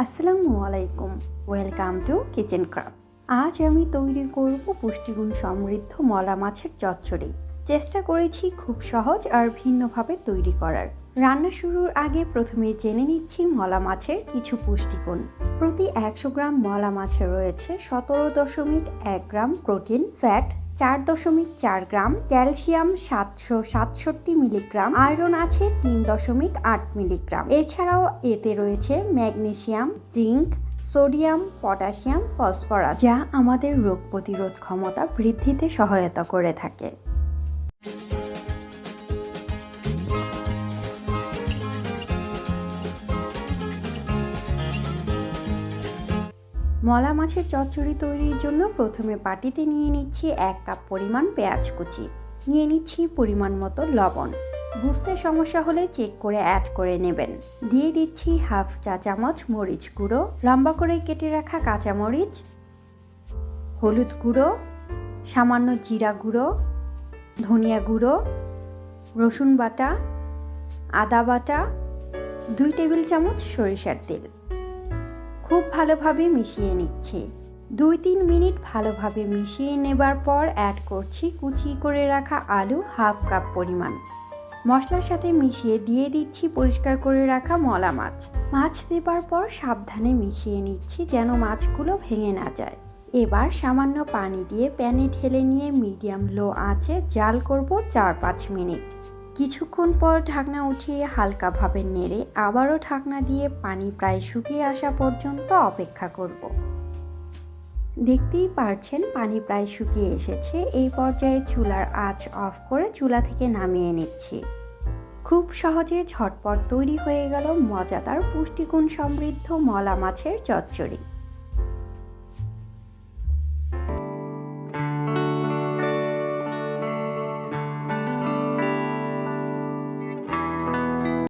আসসালামু আলাইকুম। Welcome to kitchen craft আজ আমি তৈরি করব পুষ্টিগুণ সমৃদ্ধ মলা মাছের চচ্চড়ি। চেষ্টা করেছি খুব সহজ আর ভিন্নভাবে তৈরি করার। রান্না শুরুর আগে প্রথমে জেনে নিচ্ছি মলা মাছের কিছু পুষ্টিগুণ। প্রতি একশো গ্রাম মলা মাছে রয়েছে সতেরো দশমিক এক গ্রাম প্রোটিন, ফ্যাট চার দশমিক চার গ্রাম, ক্যালসিয়াম সাতশো সাতষট্টি মিলিগ্রাম, আয়রন আছে তিন দশমিক আট মিলিগ্রাম। এছাড়াও এতে রয়েছে magnesium zinc, sodium potassium phosphorus, যা আমাদের রোগ প্রতিরোধ ক্ষমতা বৃদ্ধিতে সহায়তা করে থাকে। মলা মাছের চচ্চড়ি তৈরির জন্য প্রথমে বাটিতে নিয়ে নিচ্ছি এক কাপ পরিমাণ পেঁয়াজ কুচি। নিয়ে নিচ্ছি পরিমাণ মতো লবণ। বুঝতে সমস্যা হলে চেক করে অ্যাড করে নেবেন। দিয়ে দিচ্ছি হাফ চা চামচ মরিচ গুঁড়ো, লম্বা করে কেটে রাখা কাঁচামরিচ হলুদ গুঁড়ো, সামান্য জিরা গুঁড়ো, ধনিয়া গুঁড়ো, রসুন বাটা, আদা বাটা, দুই টেবিল চামচ সরিষার তেল। খুব ভালোভাবে মিশিয়ে নিচ্ছি। দুই তিন মিনিট ভালোভাবে মিশিয়ে নেবার পর অ্যাড করছি কুচি করে রাখা আলু হাফ কাপ পরিমাণ। মশলার সাথে মিশিয়ে দিয়ে দিচ্ছি পরিষ্কার করে রাখা মলা মাছ। মাছ দেবার পর সাবধানে মিশিয়ে নিচ্ছি যেন মাছগুলো ভেঙে না যায়। এবার সামান্য পানি দিয়ে প্যানে ঢেলে নিয়ে মিডিয়াম লো আঁচে জাল করব চার পাঁচ মিনিট। কিছুক্ষণ পর ঢাকনা উঠিয়ে হালকাভাবে নেড়ে আবারও ঢাকনা দিয়ে পানি প্রায় শুকিয়ে আসা পর্যন্ত অপেক্ষা করব। দেখতেই পারছেন পানি প্রায় শুকিয়ে এসেছে। এই পর্যায়ে চুলার আঁচ অফ করে চুলা থেকে নামিয়ে নিচ্ছি। খুব সহজে ঝটপট তৈরি হয়ে গেল মজাদার পুষ্টিগুণ সমৃদ্ধ মলা মাছের চচ্চড়ি।